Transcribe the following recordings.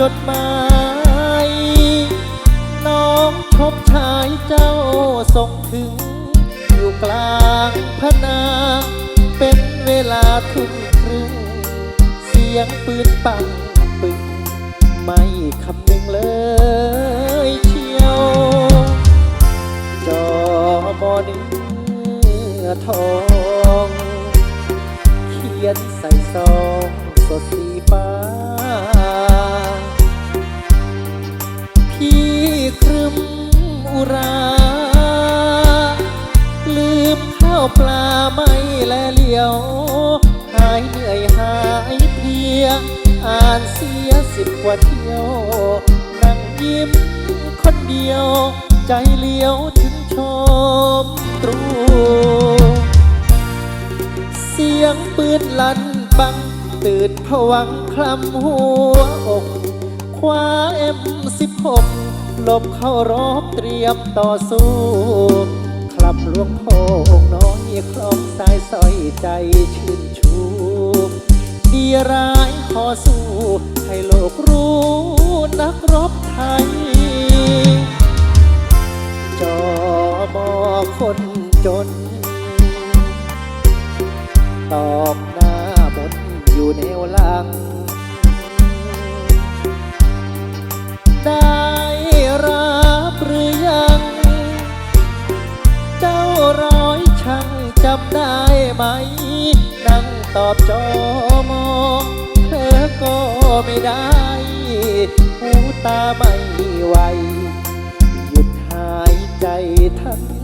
จดหมาย น้องชบชายเจ้าส่งถึง อยู่กลางพนา เป็นเวลาทุ่มครึ่ง เสียงปืนปังปึงไม่คำนึงเลยเชียว จอบอเนื้อทอง เขียนใส่ซอง สิบกว่าเที่ยว นั่งยิ้มคนเดียว ใจเลี้ยวถึงชมตรู เสียงปืนลั่นบัง ตื่นผวังคลำหัวอกคว้าเอ็มสิบหกหลบเข้ารอบเตรียมต่อสู้คลำหลวงพ่อองค์น้อยคลองสายสอยใจชื่นชูดีร้ายขอสู้ ให้โลกรู้นักรบไทย จอบอคนจน ตอบหน้ามนอยู่แนวหลัง ได้รับหรือยัง เจ้าร้อยช่างจำได้ไหม นั่งตอบจอมอ ก็ไม่ได้ หูตาไม่ไหว หยุดหายใจทัน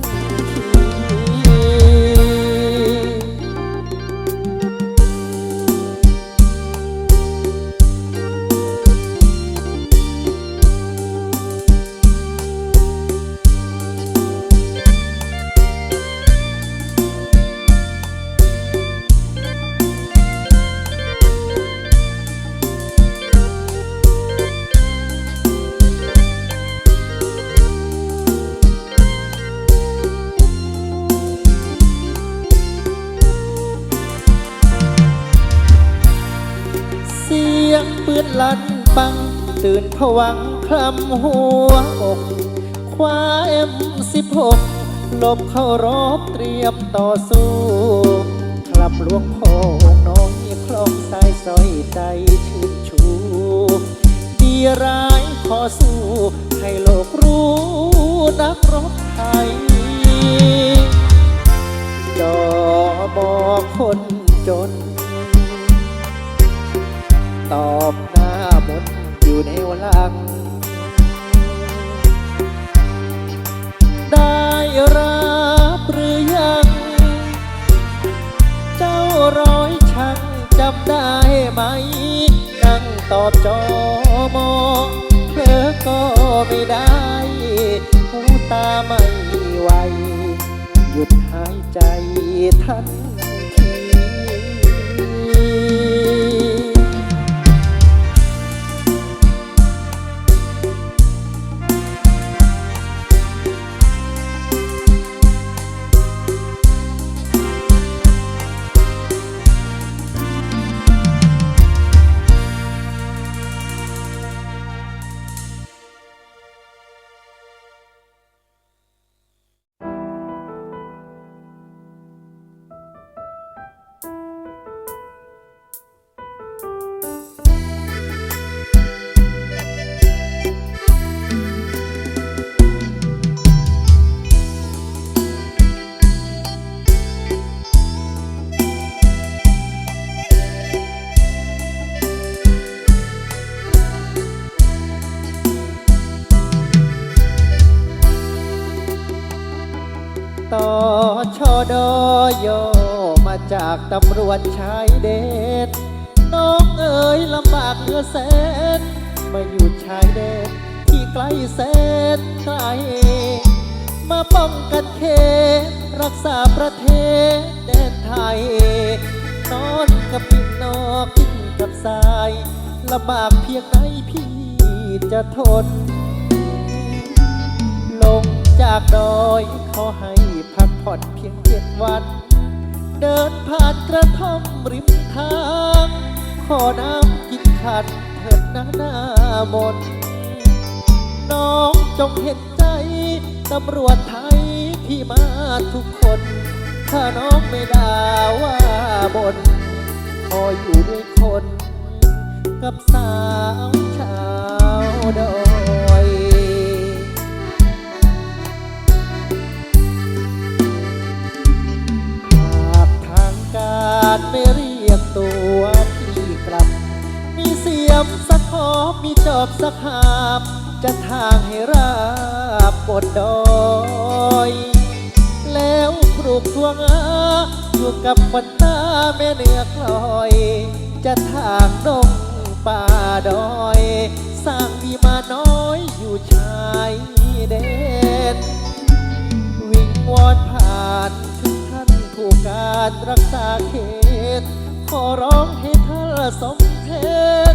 นลันปัง ตื่นผวังคลำหัวอกคว้าเอ็มสิบหกลบเข้ารอบเตรียมต่อสู้ คลำหลวงพ่อน้อยคลองสายสอยใจชื่นชูดีร้ายขอสู้ ให้โลกรู้นักรบไทยจอบอกคนจน ตอบหน้ามนอยู่ในวลัง ได้รับหรือยัง เจ้าร้อยช่างจำได้ไหม นั่งตอบจอมอเพลอก็ไม่ได้หูตาไม่ไหวหยุดหายใจทัน ดอยอมาจากตำรวจชายเดชน้องเอ๋ยลำบากเหลือแสนมาอยู่ชายแดนที่ไกลแสนไกล มาป้องกันเขตรักษาประเทศแดนไทย นอนกับพี่นอกกินกับทรายลำบากเพียงไหนพี่จะทน ลงจากดอยขอให้พั ผ่อนเพียงเจ็ดวัน เดินผ่านกระท่อมริมทาง ขอน้ำกินขันเถิดนะหน้ามนน้องจงเห็นใจตำรวจไทยที่มาทุกคน ถ้าน้องไม่ด่าว่าบนขออยู่ด้วยคน กับสาวชาวดอย ไม่เรียกตัวพี่กลับ มีเสียมสักขอมีจอบสักหาบ จะทางให้ราบบนดอย แล้วปลูกทวงาอยู่กับควันตาแม่เนื้อกลอย จะทางดงป่าดอย สร้างมีมาน้อยอยู่ชายเดนวิ่งวอนผ่านถึงท่านผู้การรักษาเขต ร้องให้ท่านสมเพช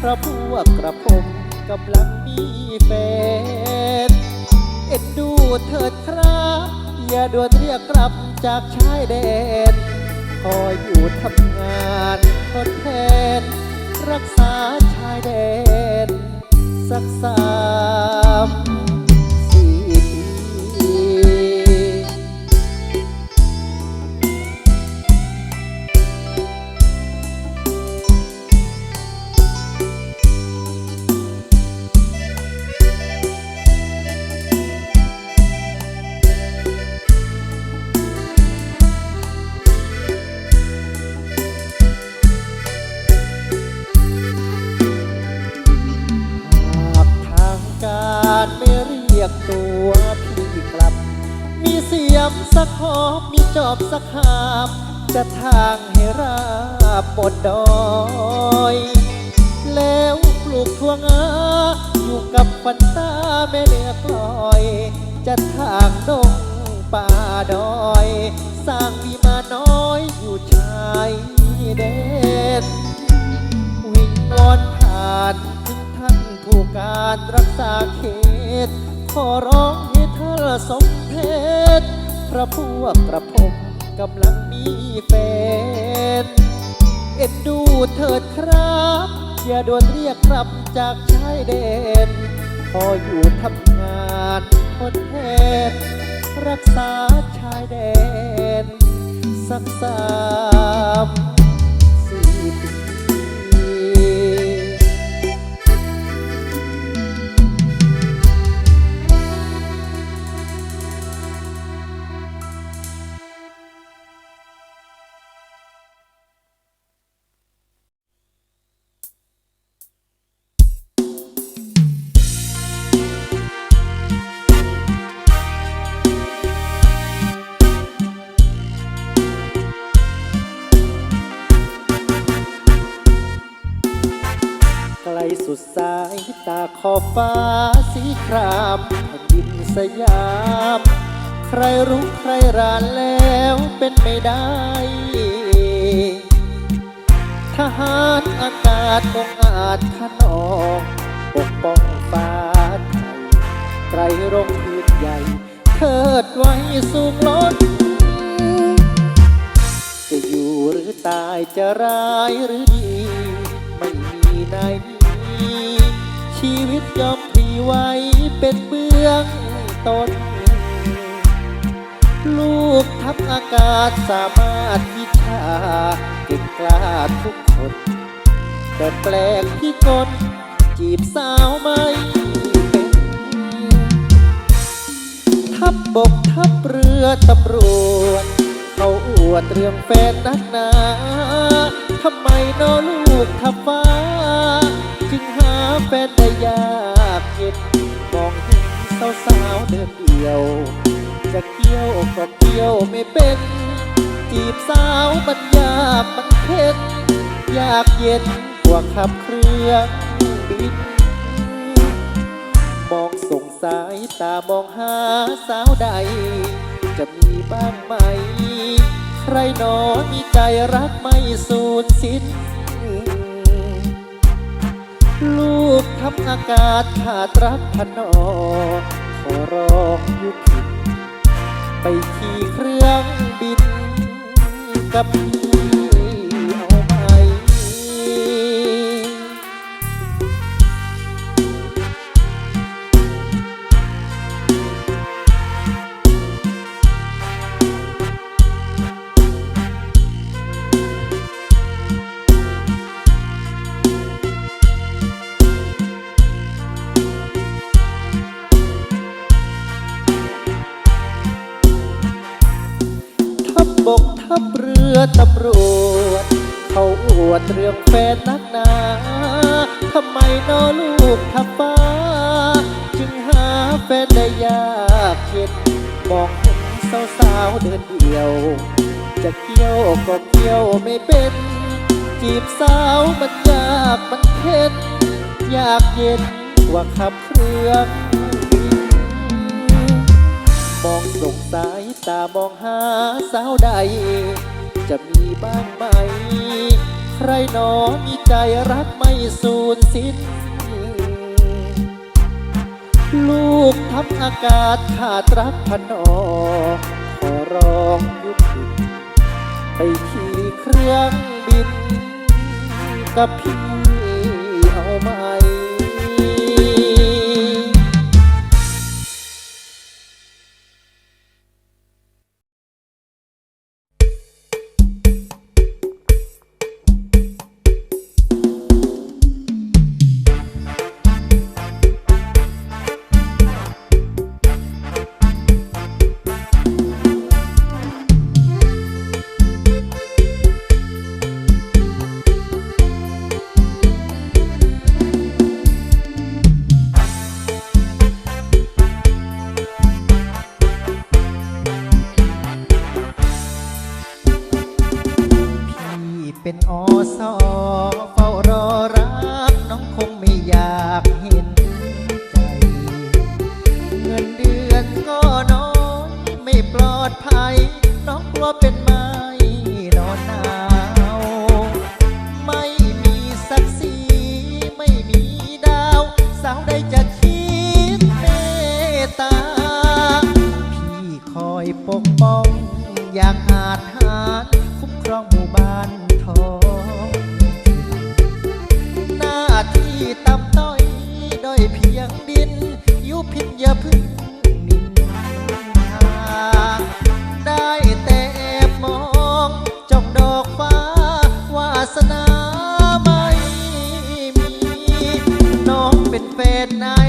พระพวกกระผมกำลังมีแฟนเอ็นดูเถิดครับ อย่าด่วนเรียกกลับจากชายแดน คอยอยู่ทำงานทดแทน รักษาชายแดน สักสาม สียมสักหอบมีจอบสักหาบจะทางให้ราบบนดอย แล้วปลูกทั่วงาอยู่กับควันตาแม่เลือกลอย จะทางดงป่าดอย สร้างมีมาน้อยอยู่ชายแดนวิงวอนผ่านถึงท่านผู้การรักษาเขต ขอร้องให้ท่านสมเพช พระพวกกระผมกำลังมีแฟน เอ็นดูเถิดครับ อย่าด่วนเรียกกลับจากชายแดน พออยู่ทำงานทดแทน รักษาชายแดน สักสาม ตาขอบฟ้าสีครามแผ่นดินสยาม ใครรู้ใครรานแล้วเป็นไม่ได้ ทหารอากาศองอาจขนองปกป้องฟ้าไทยไตรรงค์พื้นใหญ่ เทิดไว้สูงล้นจะอยู่หรือตายจะร้ายหรือดี ไม่มีนาย ชีวิตยอมพีไว้เป็นเบื้องตน ลูกทัพอากาศสามารถวิชาเก่งกล้าทุกคน แต่แปลกที่กลจีบสาวไม่เป็นทัพบบกทัพเรือตำรวจ เขาอวดเรื่องแฟนนักหนาทำไมนอลูกทับฟ้าจึงหา แฟนได้ยากเย็นมองเห็นสาวๆเดินเดียว จะเกี่ยวก็เกี่ยวไม่เป็น จีบสาวมันยากมันเข็นยากเย็นกว่าขับเครื่องบิน มองส่งสายตามองหาสาวใด จะมีบ้างไหม ใครหนอมีใจรักไม่สูญสิ้น ลูกทำอากาศขาดรักพนอขอร้องอยุคิดไปขี่เครื่องบินกับ บกทับเรือตำรวจ เขาอวดเรื่องแฟนนักหนาทำไมนอลูกทับฟ้า จึงหาแฟนได้ยากเย็ดมองเห็นสาวๆเดินเดี่ยว จะเกี่ยวก็เกี่ยวไม่เป็น จีบสาวมันยากมันเค็ดอยากเย็นกว่าขับเครื่องมองสงสัย ตามองหาสาวใด จะมีบ้างไหม ใครหนอมีใจรักไม่สูญสิ้น ลูกทับอากาศขาดรักพนอขอร้องยุดไปขี่เครื่องบินกับพี่ at night.